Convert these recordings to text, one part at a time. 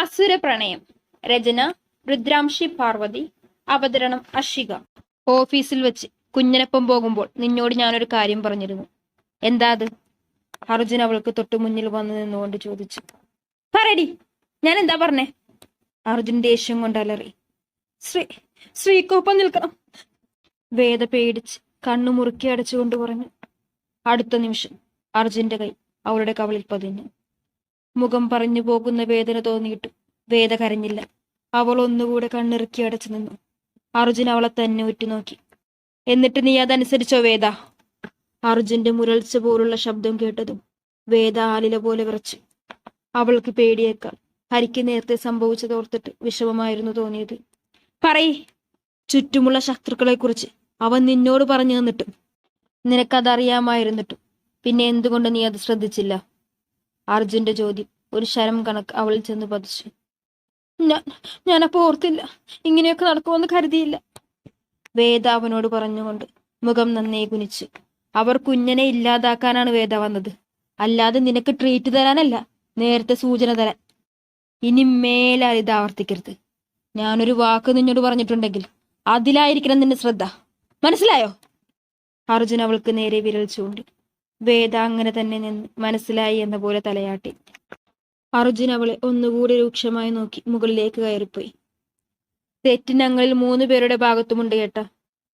അസുര പ്രണയം രചന രുദ്രാംശി പാർവതി അവതരണം അഷിക. ഓഫീസിൽ വെച്ച് കുഞ്ഞിനൊപ്പം പോകുമ്പോൾ നിന്നോട് ഞാനൊരു കാര്യം പറഞ്ഞിരുന്നു. എന്താ അത്? അർജുൻ അവൾക്ക് തൊട്ടു മുന്നിൽ വന്നു നിന്നുകൊണ്ട് ചോദിച്ചു. പറയടി ഞാൻ എന്താ പറഞ്ഞേ? അർജുൻ ദേഷ്യം കൊണ്ട് അലറി. ശ്രീ ശ്രീക്കൊപ്പം നിൽക്കണം. വേദ പേടിച്ച് കണ്ണു മുറുക്കി അടച്ചുകൊണ്ട് പറഞ്ഞു. അടുത്ത നിമിഷം അർജുന്റെ കൈ അവളുടെ കവളിൽ പതിഞ്ഞു. മുഖം പറഞ്ഞു പോകുന്ന വേദന തോന്നിയിട്ടു വേദ കരഞ്ഞില്ല. അവൾ ഒന്നുകൂടെ കണ്ണിറുക്കി അടച്ചു നിന്നു. അർജുൻ അവളെ തന്നെ ഉറ്റുനോക്കി. എന്നിട്ട് നീ അതനുസരിച്ചോ വേദ? അർജുന്റെ മുരൾച്ച പോലുള്ള ശബ്ദം കേട്ടതും വേദ ആലില പോലെ വിറച്ചു. അവൾക്ക് പേടിയേക്കാൾ ഹരിക്ക് നേരത്തെ സംഭവിച്ചതോർത്തിട്ട് വിഷമമായിരുന്നു തോന്നിയത്. പറയ്. ചുറ്റുമുള്ള ശത്രുക്കളെ കുറിച്ച് അവൻ നിന്നോട് പറഞ്ഞു തന്നിട്ടും നിനക്കതറിയാമായിരുന്നിട്ടും. പിന്നെ എന്തുകൊണ്ട് നീ അത് ശ്രദ്ധിച്ചില്ല? അർജുന്റെ ചോദ്യം. ഒരു ശരം കണക്ക് അവൾ ചെന്ന് പതിച്ചു. ഞാൻ ഞാനപ്പോ ഓർത്തില്ല. ഇങ്ങനെയൊക്കെ നടക്കുമെന്ന് കരുതിയില്ല. വേദ അവനോട് പറഞ്ഞുകൊണ്ട് മുഖം നന്നേ കുനിച്ചു. അവർ കുഞ്ഞനെ ഇല്ലാതാക്കാനാണ് വേദ വന്നത്. അല്ലാതെ നിനക്ക് ട്രീറ്റ് തരാനല്ല. നേരത്തെ സൂചന തരാൻ. ഇനി മേലാൽ ഇത് ആവർത്തിക്കരുത്. ഞാനൊരു വാക്ക് നിന്നോട് പറഞ്ഞിട്ടുണ്ടെങ്കിൽ അതിലായിരിക്കണം നിന്റെ ശ്രദ്ധ. മനസ്സിലായോ? അർജുൻ അവൾക്ക് നേരെ വിരൽ ചൂണ്ടി. വേദ അങ്ങനെ തന്നെ നിന്ന് മനസ്സിലായി എന്ന പോലെ തലയാട്ടി. അർജുൻ അവളെ ഒന്നുകൂടി രൂക്ഷമായി നോക്കി മുകളിലേക്ക് കയറിപ്പോയി. തെറ്റിനങ്ങളിൽ മൂന്ന് പേരുടെ ഭാഗത്തുമുണ്ട് കേട്ട.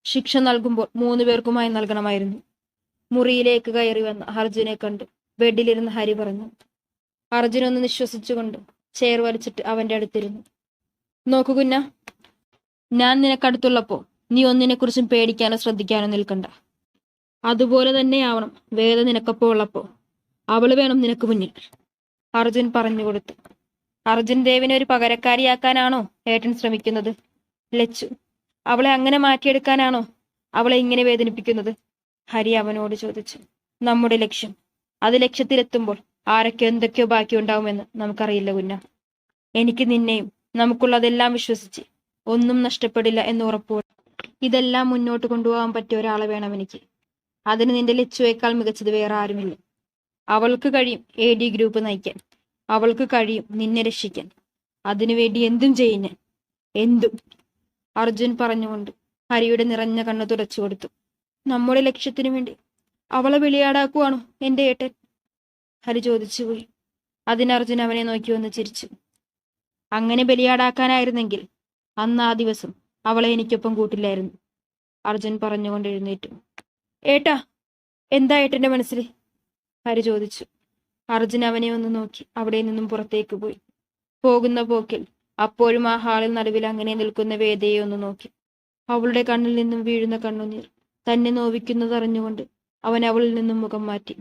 ശിക്ഷ നൽകുമ്പോൾ മൂന്ന് പേർക്കുമായി നൽകണമായിരുന്നു. മുറിയിലേക്ക് കയറി വന്ന അർജുനെ കണ്ട്. ബെഡിലിരുന്ന് ഹരി പറഞ്ഞു. അർജുൻ ഒന്ന് നിശ്വസിച്ചുകൊണ്ട് ചെയർ വലിച്ചിട്ട് അവന്റെ അടുത്തിരുന്നു. നോക്കു കുഞ്ഞ. ഞാൻ നിനക്കടുത്തുള്ളപ്പോ നീ ഒന്നിനെക്കുറിച്ചും പേടിക്കാനോ ശ്രദ്ധിക്കാനോ നിൽക്കണ്ട. അതുപോലെ തന്നെയാവണം വേദ നിനക്കപ്പോ ഉള്ളപ്പോ. അവൾ വേണം നിനക്ക് മുന്നിൽ. അർജുൻ പറഞ്ഞു കൊടുത്തു. അർജുൻ ദേവിനെ ഒരു പകരക്കാരിയാക്കാനാണോ ഏട്ടൻ ശ്രമിക്കുന്നത്? ലച്ചു അവളെ അങ്ങനെ മാറ്റിയെടുക്കാനാണോ അവളെ ഇങ്ങനെ വേദനിപ്പിക്കുന്നത്? ഹരി അവനോട് ചോദിച്ചു. നമ്മുടെ ലക്ഷ്യം. അത് ലക്ഷ്യത്തിലെത്തുമ്പോൾ ആരൊക്കെ എന്തൊക്കെയോ ബാക്കിയുണ്ടാവുമെന്ന് നമുക്കറിയില്ല കുഞ്ഞ. എനിക്ക് നിന്നെയും നമുക്കുള്ളതെല്ലാം വിശ്വസിച്ച് ഒന്നും നഷ്ടപ്പെടില്ല എന്ന് ഉറപ്പു ഇതെല്ലാം മുന്നോട്ട് കൊണ്ടുപോകാൻ പറ്റിയ ഒരാളെ വേണം എനിക്ക്. അതിന് നിന്റെ ലച്ചുവേക്കാൾ മികച്ചത് വേറെ ആരുമില്ല. അവൾക്ക് കഴിയും എ ഡി ഗ്രൂപ്പ് നയിക്കാൻ. അവൾക്ക് കഴിയും നിന്നെ രക്ഷിക്കാൻ. അതിനുവേണ്ടി എന്തും ചെയ്യും ഞാൻ. എന്തും. അർജുൻ പറഞ്ഞുകൊണ്ട് ഹരിയുടെ നിറഞ്ഞ കണ്ണു തുടച്ചു കൊടുത്തു. നമ്മുടെ ലക്ഷ്യത്തിനു വേണ്ടി അവളെ വെളിയാടാക്കുവാണോ എന്റെ ഏട്ടൻ? ഹരി ചോദിച്ചുപോയി അതിന് അർജുൻ അവനെ നോക്കി വന്ന് ചിരിച്ചു. അങ്ങനെ ബലിയാടാക്കാനായിരുന്നെങ്കിൽ അന്ന് ആ ദിവസം അവളെ എനിക്കൊപ്പം കൂട്ടില്ലായിരുന്നു. അർജുൻ പറഞ്ഞുകൊണ്ട് എഴുന്നേറ്റു. ഏട്ടാ എന്താ ഏട്ടന്റെ മനസ്സിൽ ഹരി ചോദിച്ചു. അർജുൻ അവനെ ഒന്ന് നോക്കി. അവിടെ നിന്നും പുറത്തേക്ക് പോയി. പോകുന്ന പോക്കിൽ അപ്പോഴും ആ ഹാളിൽ നടുവിൽ അങ്ങനെ നിൽക്കുന്ന വേദയെ ഒന്ന് നോക്കി. അവളുടെ കണ്ണിൽ നിന്നും വീഴുന്ന കണ്ണുനീർ തന്നെ നോവിക്കുന്നത് അറിഞ്ഞുകൊണ്ട് അവൻ അവളിൽ നിന്നും മുഖം മാറ്റി.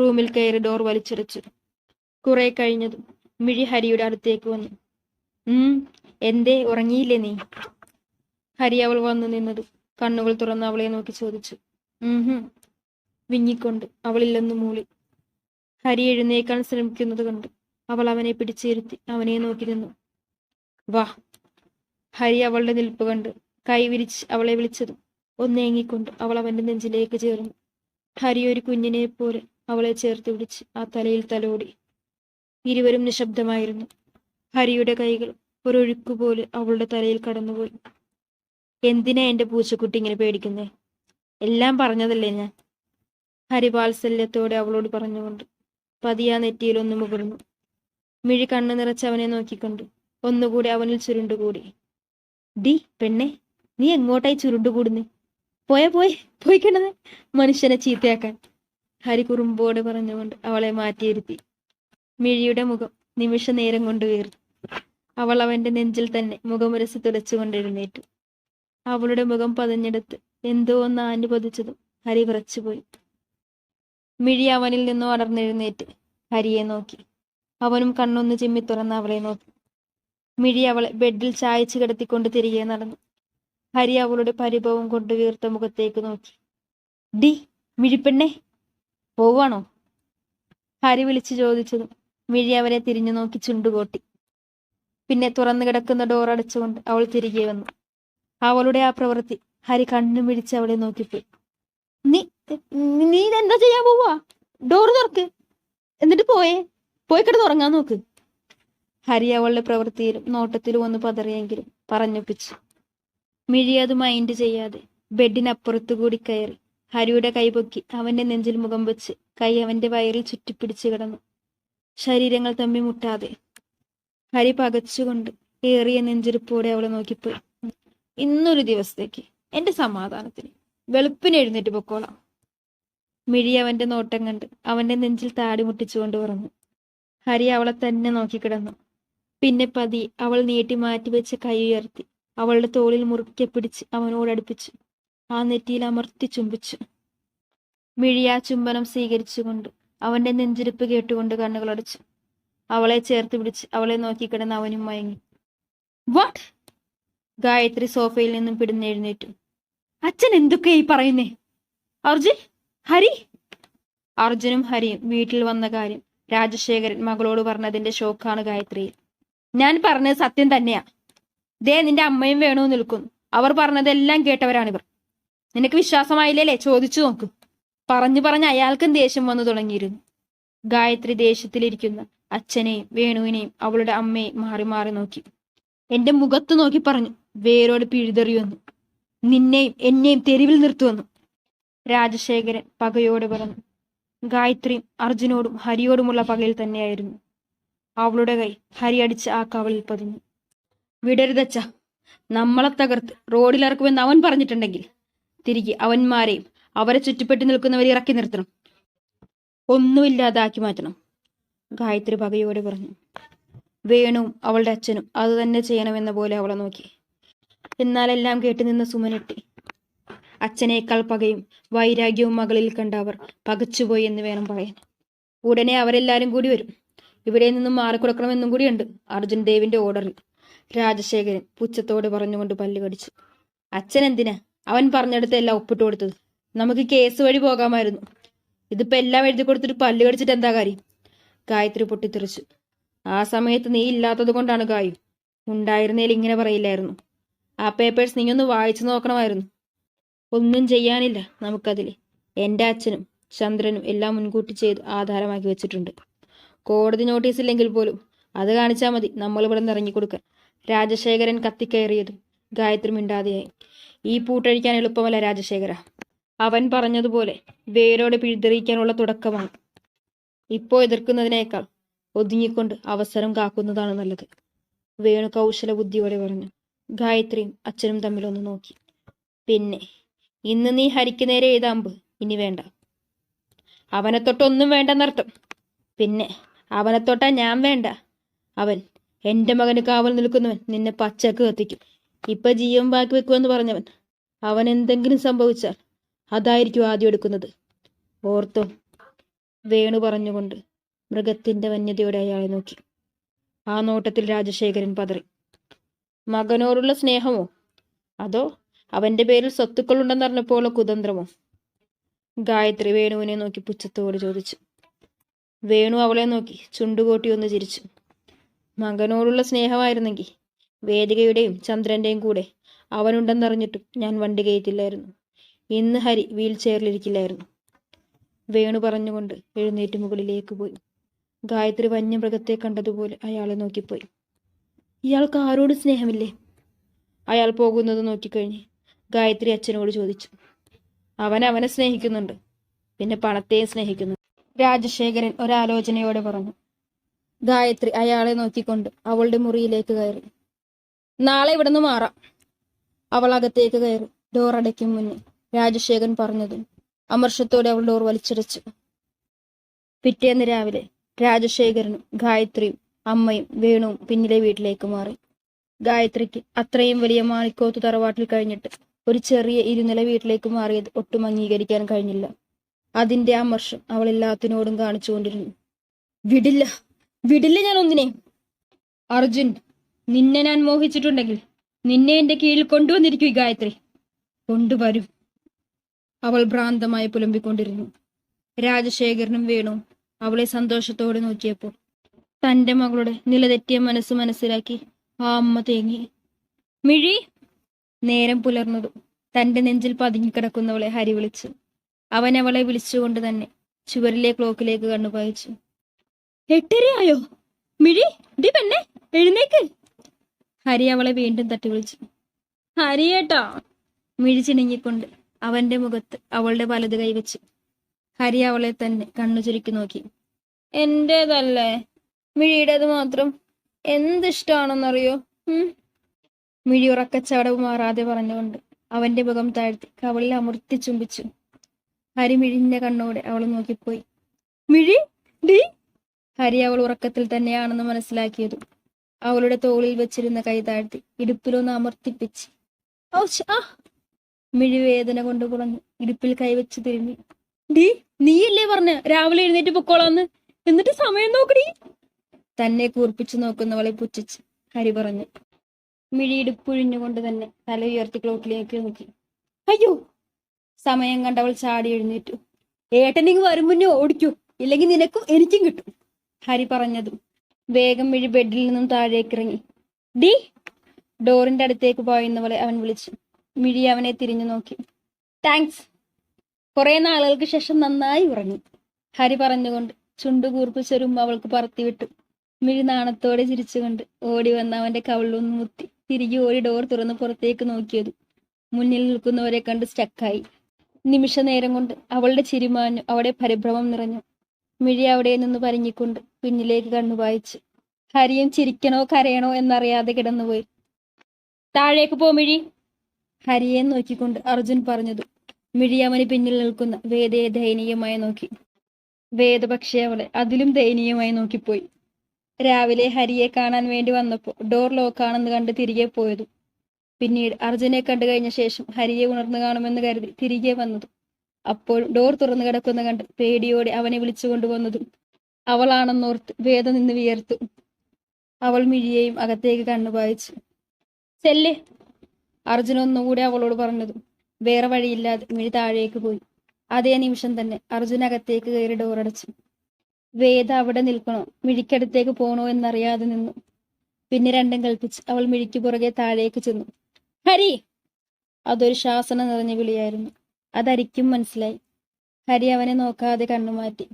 റൂമിൽ കയറി ഡോർ വലിച്ചടച്ചു കുറെ കഴിഞ്ഞതും മിഴി ഹരിയുടെ അടുത്തേക്ക് വന്നു. ഉം എന്തേ ഉറങ്ങിയില്ലേ നീ? ഹരി അവൾ വന്നു നിന്നത് കണ്ണുകൾ തുറന്ന് അവളെ നോക്കി ചോദിച്ചു. വിങ്ങിക്കൊണ്ട് അവളില്ലെന്ന് മൂളി. ഹരി എഴുന്നേക്കാൻ ശ്രമിക്കുന്നത് കണ്ട്. അവൾ അവനെ പിടിച്ചിരുത്തി അവനെ നോക്കി നിന്നു. വാ. ഹരി അവളുടെ നിൽപ്പ് കണ്ട്. കൈ വിരിച്ച് അവളെ വിളിച്ചതും ഒന്നേങ്ങിക്കൊണ്ട് അവൾ അവന്റെ നെഞ്ചിലേക്ക് ചേർന്നു. ഹരി ഒരു കുഞ്ഞിനെ പോലെ അവളെ ചേർത്ത് പിടിച്ച് ആ തലയിൽ തലോടി. ഇരുവരും നിശബ്ദമായിരുന്നു. ഹരിയുടെ കൈകൾ ഒരൊഴുക്കുപോലെ അവളുടെ തലയിൽ കടന്നുപോയി. എന്തിനാ എന്റെ പൂച്ചക്കുട്ടി ഇങ്ങനെ പേടിക്കുന്നേ? എല്ലാം പറഞ്ഞതല്ലേ ഞാൻ? ഹരിവാത്സല്യത്തോടെ അവളോട് പറഞ്ഞുകൊണ്ട് പതിയാ നെറ്റിയിലൊന്നു മുകർന്നു മിഴി കണ്ണു നിറച്ചവനെ നോക്കിക്കൊണ്ട് ഒന്നുകൂടി അവനിൽ ചുരുണ്ടുകൂടി. ഡി പെണ്ണെ നീ എങ്ങോട്ടായി ചുരുണ്ടുകൂടുന്നു? പോയ പോയി പോയിക്കണത് മനുഷ്യനെ ചീത്തയാക്കാൻ. ഹരി കുറുമ്പോട് പറഞ്ഞുകൊണ്ട് അവളെ മാറ്റിയിരുത്തി. മിഴിയുടെ മുഖം നിമിഷ നേരം കൊണ്ട് വീർന്നു അവൾ അവന്റെ നെഞ്ചിൽ തന്നെ മുഖമുരസി തുലച്ചുകൊണ്ട് അവളുടെ മുഖം പതിഞ്ഞെടുത്ത് എന്തോ ഒന്ന് അനുവദിച്ചതും ഹരി വിറച്ചുപോയി. മിഴി അവനിൽ നിന്നും അടർന്നെഴുന്നേറ്റ് ഹരിയെ നോക്കി. അവനും കണ്ണൊന്ന് ചിമ്മി തുറന്ന് അവളെ നോക്കി. മിഴി അവളെ ബെഡിൽ ചായച്ചു കിടത്തിക്കൊണ്ട് തിരികെ നടന്നു. ഹരി അവളുടെ പരിഭവം കൊണ്ട് വീർത്ത മുഖത്തേക്ക് നോക്കി. ഡി മിഴിപ്പെണ്ണെ പോവാണോ? ഹരി വിളിച്ചു ചോദിച്ചതും മിഴി അവരെ തിരിഞ്ഞു നോക്കി ചുണ്ടുകോട്ടി. പിന്നെ തുറന്നു കിടക്കുന്ന ഡോർ അടച്ചുകൊണ്ട് അവൾ തിരികെ വന്നു. അവളുടെ ആ പ്രവൃത്തി ഹരി കണ്ണു പിടിച്ച് അവളെ നോക്കിപ്പോയി. നീ നീ എന്താ ചെയ്യാൻ പോവാ? ഡോറ് തുറക്ക്. എന്നിട്ട് പോയേ. പോയി കിടന്ന് ഉറങ്ങാൻ നോക്ക്. ഹരി അവളുടെ പ്രവൃത്തിയിലും നോട്ടത്തിലും ഒന്ന് പതറിയെങ്കിലും പറഞ്ഞൊപ്പിച്ചു. മിഴി മൈൻഡ് ചെയ്യാതെ ബെഡിനപ്പുറത്തു കൂടി കയറി ഹരിയുടെ കൈപൊക്കി അവന്റെ നെഞ്ചിൽ മുഖം വെച്ച് കൈ അവന്റെ വയറിൽ ചുറ്റിപ്പിടിച്ചു കിടന്നു. ശരീരങ്ങൾ തമ്മി മുട്ടാതെ ഹരി പകച്ചുകൊണ്ട് ഏറിയ നെഞ്ചിരിപ്പോടെ അവളെ നോക്കിപ്പോയി. ഇന്നൊരു ദിവസത്തേക്ക്. എന്റെ സമാധാനത്തിന്. വെളുപ്പിന് എഴുന്നേറ്റ് പൊക്കോളാം. മിഴി അവന്റെ നോട്ടം കണ്ട് അവന്റെ നെഞ്ചിൽ താടി മുട്ടിച്ചുകൊണ്ട് പറഞ്ഞു. ഹരി അവളെ തന്നെ നോക്കിക്കിടന്നു. പിന്നെ പതി അവൾ നീട്ടി മാറ്റിവെച്ച് കൈ ഉയർത്തി. അവളുടെ തോളിൽ മുറുക്കെ പിടിച്ച് അവനോട് അടുപ്പിച്ചു. ആ നെറ്റിയിൽ അമർത്തി ചുംബിച്ചു. മിഴി ആ ചുംബനം സ്വീകരിച്ചുകൊണ്ട് അവന്റെ നെഞ്ചിരിപ്പ് കേട്ടുകൊണ്ട് കണ്ണുകളടച്ചു. അവളെ ചേർത്ത് പിടിച്ച് അവളെ നോക്കിക്കിടന്ന് അവനും മയങ്ങി. വാട്ട്? ഗായത്രി സോഫയിൽ നിന്നും പിടിന്നെഴുന്നേറ്റു അച്ഛൻ എന്തൊക്കെയാ ഈ പറയുന്നേ? അർജുൻ? ഹരി? അർജുനും ഹരിയും വീട്ടിൽ വന്ന കാര്യം രാജശേഖരൻ മകളോട് പറഞ്ഞതിന്റെ ഷോക്കാണ് ഗായത്രി. ഞാൻ പറഞ്ഞത് സത്യം തന്നെയാ. ദേ നിന്റെ അമ്മയും വേണു നിൽക്കുന്നു അവർ പറഞ്ഞതെല്ലാം കേട്ടവരാണിവർ. നിനക്ക് വിശ്വാസമായില്ലേ ചോദിച്ചു നോക്കും. പറഞ്ഞു പറഞ്ഞ് അയാൾക്കും ദേഷ്യം വന്നു തുടങ്ങിയിരുന്നു. ഗായത്രി ദേഷ്യത്തിലിരിക്കുന്ന അച്ഛനെയും വേണുവിനെയും അവളുടെ അമ്മയെയും മാറി മാറി നോക്കി. എന്റെ മുഖത്ത് നോക്കി പറഞ്ഞു വേരോട് പിഴുതെറിയുമെന്ന്. നിന്നെയും എന്നെയും തെരുവിൽ നിർത്തുവന്നു. രാജശേഖരൻ പകയോട് പറഞ്ഞു. ഗായത്രിയും അർജുനോടും ഹരിയോടുമുള്ള പകയിൽ തന്നെയായിരുന്നു. അവളുടെ കൈ ഹരി അടിച്ച് ആ കവളിൽ പതിഞ്ഞു. വിടരുതച്ച നമ്മളെ തകർത്ത് റോഡിലിറക്കുമെന്ന് അവൻ പറഞ്ഞിട്ടുണ്ടെങ്കിൽ തിരികെ അവന്മാരെയും അവരെ ചുറ്റിപ്പെട്ട് നിൽക്കുന്നവരെ ഇറക്കി നിർത്തണം. ഒന്നുമില്ലാതാക്കി മാറ്റണം. ഗായത്രി പകയോടെ പറഞ്ഞു. വേണുവും അവളുടെ അച്ഛനും അത് തന്നെ ചെയ്യണമെന്ന പോലെ അവളെ നോക്കി. എന്നാലെല്ലാം കേട്ട് നിന്ന് സുമനെട്ടി. അച്ഛനേക്കാൾ പകയും വൈരാഗ്യവും മകളിൽ കണ്ട അവർ പകച്ചുപോയി എന്ന് വേണം പറയാൻ. ഉടനെ അവരെല്ലാരും കൂടി വരും. ഇവിടെ നിന്നും മാറിക്കൊടുക്കണമെന്നും കൂടിയുണ്ട് അർജുൻ ദേവിന്റെ ഓർഡറിൽ. രാജശേഖരൻ പുച്ഛത്തോട് പറഞ്ഞുകൊണ്ട് പല്ല് കടിച്ചു. അച്ഛൻ എന്തിനാ അവൻ പറഞ്ഞെടുത്ത് എല്ലാം ഒപ്പിട്ട് കൊടുത്തത്. നമുക്ക് കേസ് വഴി പോകാമായിരുന്നു. ഇതിപ്പോ എല്ലാം എഴുതി കൊടുത്തിട്ട് പല്ല് കടിച്ചിട്ട് എന്താ കാര്യം? ഗായത്രി പൊട്ടിത്തെറിച്ചു. ആ സമയത്ത് നീ ഇല്ലാത്തത് കൊണ്ടാണ് ഗായു. ഉണ്ടായിരുന്നേൽ ഇങ്ങനെ പറയില്ലായിരുന്നു. ആ പേപ്പേഴ്സ് നീ ഒന്ന് വായിച്ചു നോക്കണമായിരുന്നു. ഒന്നും ചെയ്യാനില്ല നമുക്കതിൽ എന്റെ അച്ഛനും ചന്ദ്രനും എല്ലാം മുൻകൂട്ടി ചെയ്ത് ആധാരമാക്കി വെച്ചിട്ടുണ്ട്. കോടതി നോട്ടീസ് ഇല്ലെങ്കിൽ പോലും അത് കാണിച്ചാൽ മതി നമ്മൾ ഇവിടെ നിന്ന് ഇറങ്ങിക്കൊടുക്കാൻ. രാജശേഖരൻ കത്തിക്കയറിയതും ഗായത്രി മിണ്ടാതെയായി. ഈ പൂട്ടഴിക്കാൻ എളുപ്പമല്ല രാജശേഖര. അവൻ പറഞ്ഞതുപോലെ വേരോടെ പിഴുതെറിയിക്കാനുള്ള തുടക്കമാണ്. ഇപ്പോൾ എതിർക്കുന്നതിനേക്കാൾ ഒതുങ്ങിക്കൊണ്ട് അവസരം കാക്കുന്നതാണ് നല്ലത്. വേണു കൗശല ബുദ്ധിയോടെ പറഞ്ഞു. ഗായത്രിയും അച്ഛനും തമ്മിലൊന്ന് നോക്കി. പിന്നെ ഇന്ന് നീ ഹരിക്ക് നേരെ എഴുതാമ്പ്. ഇനി വേണ്ട. അവനെ തൊട്ടൊന്നും വേണ്ടെന്നർത്ഥം പിന്നെ അവനെ തൊട്ടാ ഞാൻ വേണ്ട. അവൻ എന്റെ മകന് കാവൽ നിൽക്കുന്നവൻ നിന്നെ പച്ചക്ക് കത്തിക്കും. ഇപ്പൊ ജീവൻ ബാക്കി വെക്കുമെന്ന് പറഞ്ഞവൻ അവൻ എന്തെങ്കിലും സംഭവിച്ചാൽ അതായിരിക്കും ആദ്യം എടുക്കുന്നത്. ഓർത്തോ വേണു പറഞ്ഞുകൊണ്ട് മൃഗത്തിന്റെ വന്യതയോടെ അയാളെ നോക്കി. ആ നോട്ടത്തിൽ രാജശേഖരൻ പതറി. മകനോടുള്ള സ്നേഹമോ? അതോ അവന്റെ പേരിൽ സ്വത്തുക്കൾ ഉണ്ടെന്ന് പറഞ്ഞപ്പോഴുള്ള കുതന്ത്രമോ? ഗായത്രി വേണുവിനെ നോക്കി പുച്ഛത്തോട് ചോദിച്ചു. വേണു അവളെ നോക്കി ചുണ്ടുകൂട്ടി ഒന്ന് ചിരിച്ചു. മകനോടുള്ള സ്നേഹമായിരുന്നെങ്കിൽ വേദികയുടെയും ചന്ദ്രന്റെയും കൂടെ അവനുണ്ടെന്നറിഞ്ഞിട്ടും ഞാൻ വണ്ടി കയറ്റില്ലായിരുന്നു. ഇന്ന് ഹരി വീൽ ചെയറിലിരിക്കില്ലായിരുന്നു വേണു പറഞ്ഞുകൊണ്ട് എഴുന്നേറ്റ് മുകളിലേക്ക് പോയി. ഗായത്രി വന്യമൃഗത്തെ കണ്ടതുപോലെ അയാളെ നോക്കിപ്പോയി. ഇയാൾക്ക് ആരോട് സ്നേഹമില്ലേ? അയാൾ പോകുന്നത് നോക്കിക്കഴിഞ്ഞ് ഗായത്രി അച്ഛനോട് ചോദിച്ചു. അവൻ അവനെ സ്നേഹിക്കുന്നുണ്ട്. പിന്നെ പണത്തെയും സ്നേഹിക്കുന്നു. രാജശേഖരൻ ഒരാലോചനയോടെ പറഞ്ഞു. ഗായത്രി അയാളെ നോക്കിക്കൊണ്ട് അവളുടെ മുറിയിലേക്ക് കയറി. നാളെ ഇവിടുന്ന് മാറാം. അവൾ അകത്തേക്ക് കയറി ഡോർ അടയ്ക്കും മുന്നേ രാജശേഖരൻ പറഞ്ഞതും അമർഷത്തോടെ അവൾ ഡോർ വലിച്ചടച്ചു പിറ്റേന്ന് രാവിലെ രാജശേഖരനും ഗായത്രിയും അമ്മയും വേണുവും പിന്നിലെ വീട്ടിലേക്ക് മാറി. ഗായത്രിക്ക് അത്രയും വലിയ മാണിക്കോത്ത് തറവാട്ടിൽ കഴിഞ്ഞിട്ട് ഒരു ചെറിയ ഇരുനില വീട്ടിലേക്ക് മാറിയത് ഒട്ടും അംഗീകരിക്കാൻ കഴിഞ്ഞില്ല. അതിന്റെ അമർഷം അവൾ എല്ലാത്തിനോടും കാണിച്ചുകൊണ്ടിരുന്നു വിടില്ല വിടില്ല ഞാൻ ഒന്നിനെ. അർജുൻ നിന്നെ ഞാൻ മോഹിച്ചിട്ടുണ്ടെങ്കിൽ നിന്നെ എന്റെ കീഴിൽ കൊണ്ടുവന്നിരിക്കും ഈ ഗായത്രി. കൊണ്ടുവരും. അവൾ ഭ്രാന്തമായി പുലമ്പിക്കൊണ്ടിരുന്നു. രാജശേഖരനും വേണു അവളെ സന്തോഷത്തോടെ നോക്കിയപ്പോൾ തന്റെ മകളുടെ നിലതെറ്റിയ മനസ്സ് മനസ്സിലാക്കി ആ അമ്മ തേങ്ങി. മിഴി നേരം പുലർന്നതും തന്റെ നെഞ്ചിൽ പതുങ്ങിക്കിടക്കുന്നവളെ ഹരി വിളിച്ചു. അവൻ അവളെ വിളിച്ചുകൊണ്ട് തന്നെ ചുവരിലെ ക്ലോക്കിലേക്ക് കണ്ണുപായിച്ചു എട്ടരയായോ? മിഴി ഡി പെണ്ണെ എഴുന്നേക്ക്. ഹരി അവളെ വീണ്ടും തട്ടി വിളിച്ചു. ഹരിയേട്ടാ. മിഴിച്ചിണങ്ങിക്കൊണ്ട് അവന്റെ മുഖത്ത് അവളുടെ വലത് കൈവച്ചു ഹരി അവളെ തന്നെ കണ്ണു ചുരുക്കി നോക്കി. എന്റേതല്ലേ? മിഴിയുടേത് മാത്രം. എന്തിഷ്ടമാണെന്നറിയോ ഉം. മിഴി ഉറക്കച്ചവടവ് മാറാതെ പറഞ്ഞുകൊണ്ട് അവന്റെ മുഖം താഴ്ത്തി കവളിൽ അമർത്തി ചുംബിച്ചു. ഹരി മിഴിഞ്ഞ കണ്ണോടെ അവൾ നോക്കിപ്പോയി. മിഴി ഡി. ഹരി അവൾ ഉറക്കത്തിൽ തന്നെയാണെന്ന് മനസ്സിലാക്കിയതും അവളുടെ തോളിൽ വെച്ചിരുന്ന കൈ താഴ്ത്തി ഇടുപ്പിലൊന്ന് അമർത്തിപ്പിച്ച്. ആ. മിഴി വേദന കൊണ്ട് കുളഞ്ഞു ഇടുപ്പിൽ കൈവച്ച് തിരുമ്മി. ഡി നീയല്ലേ പറഞ്ഞ രാവിലെ എഴുന്നേറ്റ് പൊക്കോളാന്ന്? എന്നിട്ട് സമയം നോക്കടി തന്നെ കൂർപ്പിച്ചു നോക്കുന്നവളെ പുച്ഛിച്ച് ഹരി പറഞ്ഞു. മിഴിയിടുപ്പുഴിഞ്ഞുകൊണ്ട് തന്നെ തല ഉയർത്തി ക്ലോക്കിലേക്ക് നോക്കി. അയ്യോ സമയം കണ്ടവൾ ചാടി എഴുന്നേറ്റു. ഏട്ടനിങ് വരും മുന്നേ ഓടിക്കൂ ഇല്ലെങ്കിൽ നിനക്കും എനിക്കും കിട്ടും ഹരി പറഞ്ഞതും വേഗം മിഴി ബെഡിൽ നിന്നും താഴേക്ക് ഇറങ്ങി. ഡി ഡോറിന്റെ അടുത്തേക്ക് പോയെന്നവളെ അവൻ വിളിച്ചു. മിഴി അവനെ തിരിഞ്ഞു നോക്കി. താങ്ക്സ്. കുറെ നാളുകൾക്ക് ശേഷം നന്നായി ഉറങ്ങി ഹരി പറഞ്ഞുകൊണ്ട് ചുണ്ടുകൂർപ്പിച്ചൊരും അവൾക്ക് പറത്തിവിട്ടു. മിഴി നാണത്തോടെ ചിരിച്ചുകൊണ്ട് ഓടി വന്ന അവന്റെ കവിളിലൊന്ന് മുത്തി. തിരികെ ഓടി ഡോർ തുറന്ന് പുറത്തേക്ക് നോക്കിയത്. മുന്നിൽ നിൽക്കുന്നവരെ കണ്ട് സ്റ്റക്കായി നിമിഷ നേരം കൊണ്ട് അവളുടെ ചിരിമാഞ്ഞു അവിടെ പരിഭ്രമം നിറഞ്ഞു. മിഴി അവിടെ നിന്ന് പരിഞ്ഞിക്കൊണ്ട് പിന്നിലേക്ക് കണ്ണു വായിച്ചു ഹരിയും ചിരിക്കണോ കരയണോ എന്നറിയാതെ കിടന്നുപോയി. താഴേക്ക് പോ മിഴി. ഹരിയെ നോക്കിക്കൊണ്ട് അർജുൻ പറഞ്ഞതു. മിഴി അവന് പിന്നിൽ നിൽക്കുന്ന വേദയെ ദയനീയമായി നോക്കി. വേദ പക്ഷേ അവളെ അതിലും ദയനീയമായി നോക്കിപ്പോയി. രാവിലെ ഹരിയെ കാണാൻ വേണ്ടി വന്നപ്പോൾ ഡോർ ലോക്കാണെന്ന് കണ്ട് തിരികെ പോയതും. പിന്നീട് അർജുനെ കണ്ടു കഴിഞ്ഞ ശേഷം ഹരിയെ ഉണർന്നു കാണുമെന്ന് കരുതി തിരികെ വന്നതും. അപ്പോൾ ഡോർ തുറന്നു കിടക്കുന്ന കണ്ട് പേടിയോടെ അവനെ വിളിച്ചു കൊണ്ടുവന്നതും അവളാണെന്നോർത്ത് വേദ നിന്ന് വിയർത്തു. അവൾ മിഴിയെയും അകത്തേക്ക് കണ്ണു വായിച്ചു ചെല്ലേ അർജുൻ ഒന്നുകൂടെ അവളോട് പറഞ്ഞതും. വേറെ വഴിയില്ലാതെ മിഴി താഴേക്ക് പോയി. അതേ നിമിഷം തന്നെ അർജുൻ അകത്തേക്ക് കയറി ഡോറടച്ചു വേദ അവിടെ നിൽക്കണോ? മിഴിക്കടുത്തേക്ക് പോണോ എന്നറിയാതെ നിന്നു. പിന്നെ രണ്ടും കൽപ്പിച്ച് അവൾ മിഴിക്ക് പുറകെ താഴേക്ക് ചെന്നു. ഹരി! അതൊരു ശാസന നിറഞ്ഞ വിളിയായിരുന്നു. അതരിക്കും മനസ്സിലായി. ഹരി അവനെ നോക്കാതെ കണ്ണുമാറ്റി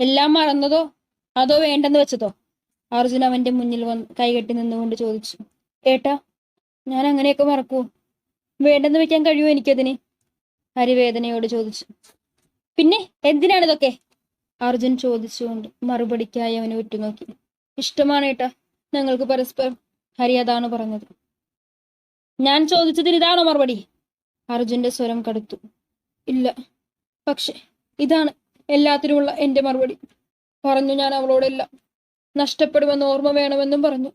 എല്ലാം മറന്നതോ? അതോ വേണ്ടെന്ന് വെച്ചതോ? അർജുൻ അവന്റെ മുന്നിൽ വന്ന് കൈകെട്ടി നിന്നുകൊണ്ട് ചോദിച്ചു. ഏട്ടാ ഞാൻ അങ്ങനെയൊക്കെ മറക്കൂ. വേണ്ടെന്ന് വെക്കാൻ കഴിയുമോ എനിക്കതിന്? ഹരി വേദനയോട് ചോദിച്ചു. പിന്നെ എന്തിനാണിതൊക്കെ? അർജുൻ ചോദിച്ചുകൊണ്ട് മറുപടിക്കായി അവനെ ഉറ്റുനോക്കി. ഇഷ്ടമാണ് ഏട്ടാ ഞങ്ങൾക്ക് പരസ്പരം ഹരി അതാണ് പറഞ്ഞത്. ഞാൻ ചോദിച്ചതിന് ഇതാണോ മറുപടി? അർജുന്റെ സ്വരം കടുത്തു. ഇല്ല പക്ഷെ ഇതാണ് എല്ലാത്തിനുമുള്ള എന്റെ മറുപടി. പറഞ്ഞു ഞാൻ അവളോടെല്ലാം നഷ്ടപ്പെടുമെന്ന് ഓർമ്മ വേണമെന്നും പറഞ്ഞു.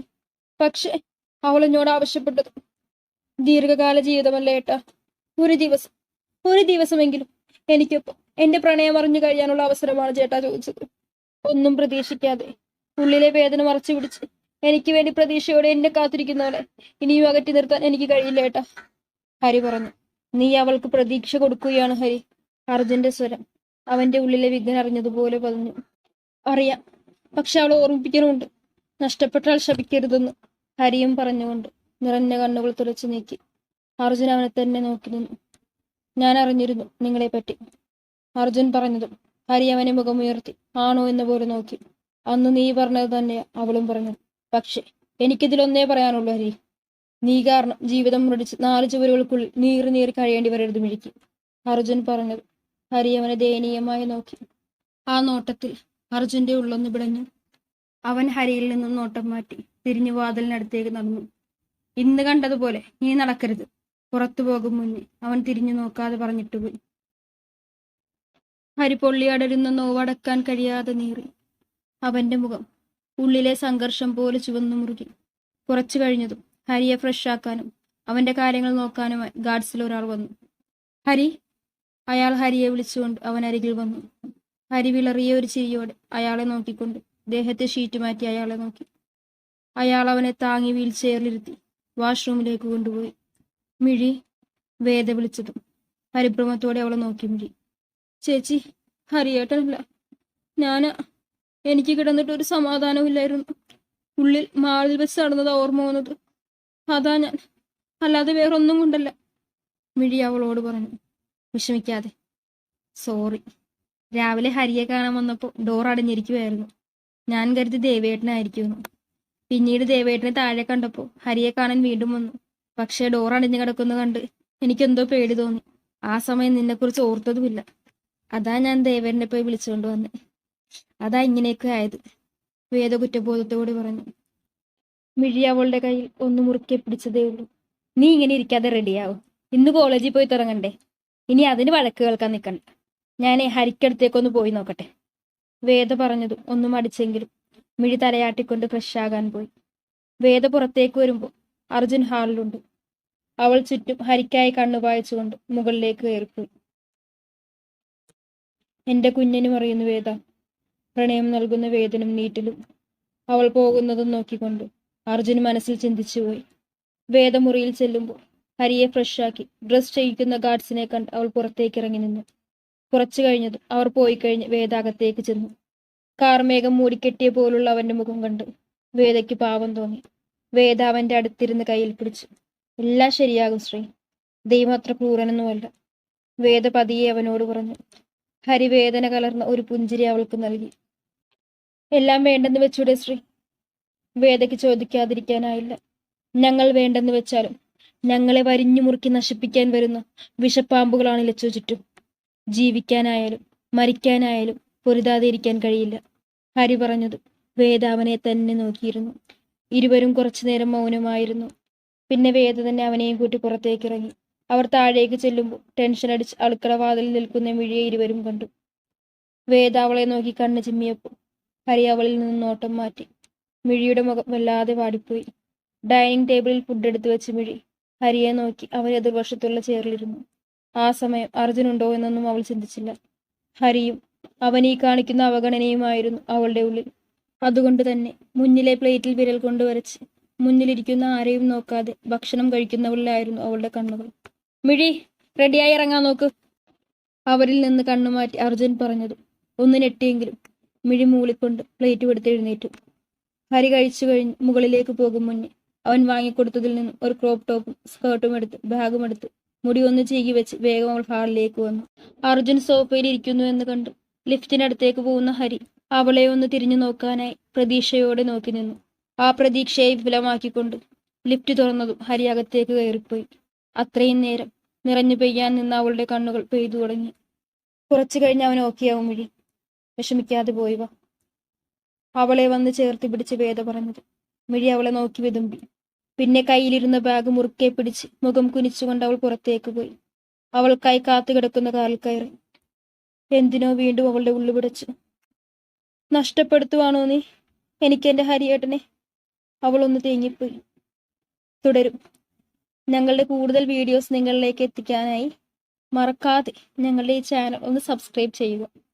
പക്ഷെ അവൾ എന്നോട് ആവശ്യപ്പെട്ടത് ദീർഘകാല ജീവിതമല്ല ഏട്ടാ. ഒരു ദിവസം ഒരു ദിവസമെങ്കിലും എനിക്കൊപ്പം എന്റെ പ്രണയം അറിഞ്ഞു കഴിയാനുള്ള അവസരമാണ് ചേട്ടാ ചോദിച്ചത്. ഒന്നും പ്രതീക്ഷിക്കാതെ ഉള്ളിലെ വേദന മറച്ചു പിടിച്ച് എനിക്ക് വേണ്ടി പ്രതീക്ഷയോടെ എന്നെ കാത്തിരിക്കുന്നവളെ ഇനിയും അകറ്റി നിർത്താൻ എനിക്ക് കഴിയില്ല ഏട്ടാ. ഹരി പറഞ്ഞു. നീ അവൾക്ക് പ്രതീക്ഷ കൊടുക്കുകയാണ് ഹരി. അർജുന്റെ സ്വരം അവന്റെ ഉള്ളിലെ വിഘ്നം അറിഞ്ഞതുപോലെ പറഞ്ഞു അറിയാം. പക്ഷെ അവളെ ഓർമ്മിപ്പിക്കണമുണ്ട്. നഷ്ടപ്പെട്ടാൽ ശപിക്കരുതെന്ന് ഹരിയും പറഞ്ഞുകൊണ്ട് നിറഞ്ഞ കണ്ണുകൾ തുളച്ചു നീക്കി. അർജുൻ അവനെ തന്നെ നോക്കി നിന്നു. ഞാൻ അറിഞ്ഞിരുന്നു നിങ്ങളെ പറ്റി അർജുൻ പറഞ്ഞതും ഹരി അവനെ മുഖമുയർത്തി ആണോ എന്ന് പോലെ നോക്കി. അന്ന് നീ പറഞ്ഞത് തന്നെ അവളും പറഞ്ഞു. പക്ഷെ എനിക്കിതിലൊന്നേ പറയാനുള്ളൂ ഹരി. നീ കാരണം ജീവിതം മുരടിച്ച് നാല് ചുവരുകൾക്കുള്ളിൽ നീറി നീറി കഴിയേണ്ടി വരരുത് മിഴിക്ക്. അർജുൻ പറഞ്ഞത് ഹരി അവനെ ദയനീയമായി നോക്കി. ആ നോട്ടത്തിൽ അർജുന്റെ ഉള്ളൊന്ന് പിടഞ്ഞു. അവൻ ഹരിയിൽ നിന്നും നോട്ടം മാറ്റി തിരിഞ്ഞു വാതിലിനടുത്തേക്ക് നടന്നു. ഇന്ന് കണ്ടതുപോലെ നീ നടക്കരുത്. പുറത്തു പോകും മുന്നേ. അവൻ തിരിഞ്ഞു നോക്കാതെ പറഞ്ഞിട്ട് പോയി. ഹരി പൊള്ളിയടരുന്ന നോവടക്കാൻ കഴിയാതെ നീറി. അവന്റെ മുഖം ഉള്ളിലെ സംഘർഷം പോലെ ചുവന്നു മുറുകി. കുറച്ചു കഴിഞ്ഞതും ഹരിയെ ഫ്രഷ് ആക്കാനും അവന്റെ കാര്യങ്ങൾ നോക്കാനുമായി ഗാർഡ്സിൽ ഒരാൾ വന്നു. ഹരി അയാൾ ഹരിയെ വിളിച്ചുകൊണ്ട് അവൻ അരികിൽ വന്നു. ഹരി വിളറിയ ഒരു ചിരിയോടെ അയാളെ നോക്കിക്കൊണ്ട് ദേഹത്തെ ഷീറ്റ് മാറ്റി അയാളെ നോക്കി. അയാൾ അവനെ താങ്ങി വീൽ ചെയറിലിരുത്തി വാഷ്റൂമിലേക്ക് കൊണ്ടുപോയി. മിഴി വേദ വിളിച്ചതും പരിഭ്രമത്തോടെ അവളെ നോക്കി മിഴി. ചേച്ചി ഹരിയേട്ടനല്ല. ഞാൻ എനിക്ക് കിടന്നിട്ട് ഒരു സമാധാനമില്ലായിരുന്നു ഉള്ളിൽ മാളിൽ വെച്ച് നടന്നത് ഓർമ്മ വന്നത്. അതാ ഞാൻ. അല്ലാതെ വേറൊന്നും കൊണ്ടല്ല. മിഴി അവളോട് പറഞ്ഞു. വിഷമിക്കാതെ. സോറി. രാവിലെ ഹരിയെ കാണാൻ വന്നപ്പോൾ ഡോർ അടഞ്ഞിരിക്കുമായിരുന്നു ഞാൻ കരുതി ദേവേട്ടനായിരിക്കുമെന്ന്. പിന്നീട് ദേവേട്ടനെ താഴെ കണ്ടപ്പോൾ ഹരിയെ കാണാൻ വീണ്ടും വന്നു. പക്ഷേ ഡോർ അടിഞ്ഞു കിടക്കുന്ന കണ്ട് എനിക്കെന്തോ പേടി തോന്നി. ആ സമയം നിന്നെക്കുറിച്ച് ഓർത്തതുമില്ല. അതാ ഞാൻ ദേവേട്ടനെ പോയി വിളിച്ചുകൊണ്ട് വന്നേ. അതാ ഇങ്ങനെയൊക്കെ ആയത്. വേദ കുറ്റബോധത്തോട് പറഞ്ഞു. മിഴി അവളുടെ കയ്യിൽ ഒന്ന് മുറുക്കി പിടിച്ചതേ ഉള്ളൂ. നീ ഇങ്ങനെ ഇരിക്കാതെ റെഡിയാവും ഇന്ന് കോളേജിൽ പോയി തുടങ്ങണ്ടേ. ഇനി അതിന് വഴക്ക് കേൾക്കാൻ നിൽക്കണ്ട. ഞാൻ ഹരിക്കടുത്തേക്കൊന്ന് പോയി നോക്കട്ടെ. വേദ പറഞ്ഞതും ഒന്നും അടിച്ചെങ്കിലും മിഴി തലയാട്ടിക്കൊണ്ട് ഫ്രഷ് ആകാൻ പോയി. വേദ പുറത്തേക്ക് വരുമ്പോൾ അർജുൻ ഹാളിലുണ്ട്. അവൾ ചുറ്റും ഹരിക്കായി കണ്ണു പായച്ചുകൊണ്ട് മുകളിലേക്ക് കയറിപ്പോയി. എന്റെ കുഞ്ഞിനും അറിയുന്നു വേദ. പ്രണയം നൽകുന്ന വേദനും നീറ്റിലും അവൾ പോകുന്നതും നോക്കിക്കൊണ്ട് അർജുൻ മനസ്സിൽ ചിന്തിച്ചുപോയി വേദമുറിയിൽ ചെല്ലുമ്പോൾ ഹരിയെ ഫ്രഷാക്കി ഡ്രസ് ചെയ്യിക്കുന്ന ഗാർഡ്സിനെ കണ്ട് അവൾ പുറത്തേക്ക് ഇറങ്ങി നിന്നു. കുറച്ചു കഴിഞ്ഞതും അവർ പോയി കഴിഞ്ഞ് വേദാകത്തേക്ക് ചെന്നു. കാർമേഘം മൂടിക്കെട്ടിയ പോലുള്ള അവന്റെ മുഖം കണ്ട് വേദയ്ക്ക് പാവം തോന്നി. വേദ അവന്റെ അടുത്തിരുന്ന് കയ്യിൽ പിടിച്ചു. എല്ലാം ശരിയാകും ശ്രീ. ദൈവം അത്ര ക്രൂരനൊന്നുമല്ല. വേദ പതിയെ അവനോട് പറഞ്ഞു ഹരിവേദന കലർന്ന ഒരു പുഞ്ചിരി അവൾക്ക് നൽകി. എല്ലാം വേണ്ടെന്ന് വെച്ചൂടെ ശ്രീ? വേദയ്ക്ക് ചോദിക്കാതിരിക്കാനായില്ല. ഞങ്ങൾ വേണ്ടെന്ന് വെച്ചാലും ഞങ്ങളെ വരിഞ്ഞു മുറുക്കി നശിപ്പിക്കാൻ വരുന്ന വിഷപ്പാമ്പുകളാണ് ലച്ചു ചുറ്റും. ജീവിക്കാനായാലും മരിക്കാനായാലും പൊരുതാതെ ഇരിക്കാൻ കഴിയില്ല. ഹരി പറഞ്ഞത് വേദ അവനെ തന്നെ നോക്കിയിരുന്നു. ഇരുവരും കുറച്ചു നേരം മൗനമായിരുന്നു. പിന്നെ വേദ തന്നെ അവനെയും കൂട്ടി പുറത്തേക്ക് ഇറങ്ങി അവർ താഴേക്ക് ചെല്ലുമ്പോൾ ടെൻഷൻ അടിച്ച് അടുക്കള വാതിലിൽ നിൽക്കുന്ന മിഴിയെ ഇരുവരും കണ്ടു. വേദ അവളെ നോക്കി കണ്ണ് ചിമ്മിയപ്പോൾ ഹരി അവളിൽ നിന്ന് നോട്ടം മാറ്റി. മിഴിയുടെ മുഖം വല്ലാതെ വാടിപ്പോയി. ഡൈനിങ് ടേബിളിൽ ഫുഡ് എടുത്തു വെച്ച് മിഴി ഹരിയെ നോക്കി അവൻ എതിർവശത്തുള്ള ചേറിലിരുന്നു ആ സമയം അർജുൻ ഉണ്ടോ എന്നൊന്നും അവൾ ചിന്തിച്ചില്ല. ഹരിയും അവൻ ഈ കാണിക്കുന്ന അവഗണനയുമായിരുന്നു അവളുടെ ഉള്ളിൽ. അതുകൊണ്ട് തന്നെ മുന്നിലെ പ്ലേറ്റിൽ വിരൽ കൊണ്ട് വരച്ച് മുന്നിലിരിക്കുന്ന ആരെയും നോക്കാതെ ഭക്ഷണം കഴിക്കുന്നവളിലായിരുന്നു അവളുടെ കണ്ണുകൾ. മിഴി റെഡിയായി ഇറങ്ങാൻ നോക്ക് അവരിൽ നിന്ന് കണ്ണുമാറ്റി അർജുൻ പറഞ്ഞത്. ഒന്ന് ഞെട്ടിയെങ്കിലും മിഴി മൂളിക്കൊണ്ട് പ്ലേറ്റ് കൊടുത്ത് എഴുന്നേറ്റു. ഹരി കഴിച്ചു കഴിഞ്ഞ് മുകളിലേക്ക് പോകും മുന്നേ അവൻ വാങ്ങിക്കൊടുത്തതിൽ നിന്നും ഒരു ക്രോപ്പ് ടോപ്പും സ്കേർട്ടും എടുത്ത് ബാഗും എടുത്ത് മുടി ഒന്ന് ചീകി വെച്ച് വേഗം അവൾ ഹാളിലേക്ക് വന്നു. അർജുൻ സോഫയിൽ ഇരിക്കുന്നു എന്ന് കണ്ട്. ലിഫ്റ്റിനടുത്തേക്ക് പോകുന്ന ഹരി അവളെ ഒന്ന് തിരിഞ്ഞു നോക്കാനായി പ്രതീക്ഷയോടെ നോക്കി നിന്നു. ആ പ്രതീക്ഷയെ വിഫലമാക്കിക്കൊണ്ട് ലിഫ്റ്റ് തുറന്നതും ഹരി അകത്തേക്ക് കയറിപ്പോയി. അത്രയും നേരം നിറഞ്ഞു പെയ്യാൻ നിന്ന അവളുടെ കണ്ണുകൾ പെയ്തു തുടങ്ങി. കുറച്ചു കഴിഞ്ഞ് അവൻ ഓക്കെയാവും വഴി വിഷമിക്കാതെ പോയി വാ. അവളെ വന്ന് ചേർത്ത് പിടിച്ച് വേദ പറഞ്ഞത്. മിഴി അവളെ നോക്കി വിതുമ്പി. പിന്നെ കയ്യിലിരുന്ന ബാഗ് മുറുക്കെ പിടിച്ച് മുഖം കുനിച്ചുകൊണ്ട് അവൾ പുറത്തേക്ക് പോയി. അവൾക്കായി കാത്തു കിടക്കുന്ന കാലിൽ കയറി. എന്തിനോ വീണ്ടും അവളുടെ ഉള്ളു പിടച്ചു നഷ്ടപ്പെടുത്തുവാണോ നീ? എനിക്ക് എന്റെ ഹരിയേട്ടനെ. അവളൊന്ന് തേങ്ങിപ്പോയി. തുടരും. ഞങ്ങളുടെ കൂടുതൽ വീഡിയോസ് നിങ്ങളിലേക്ക് എത്തിക്കാനായി മറക്കാതെ ഞങ്ങളുടെ ഈ ചാനൽ ഒന്ന് സബ്സ്ക്രൈബ് ചെയ്യുക.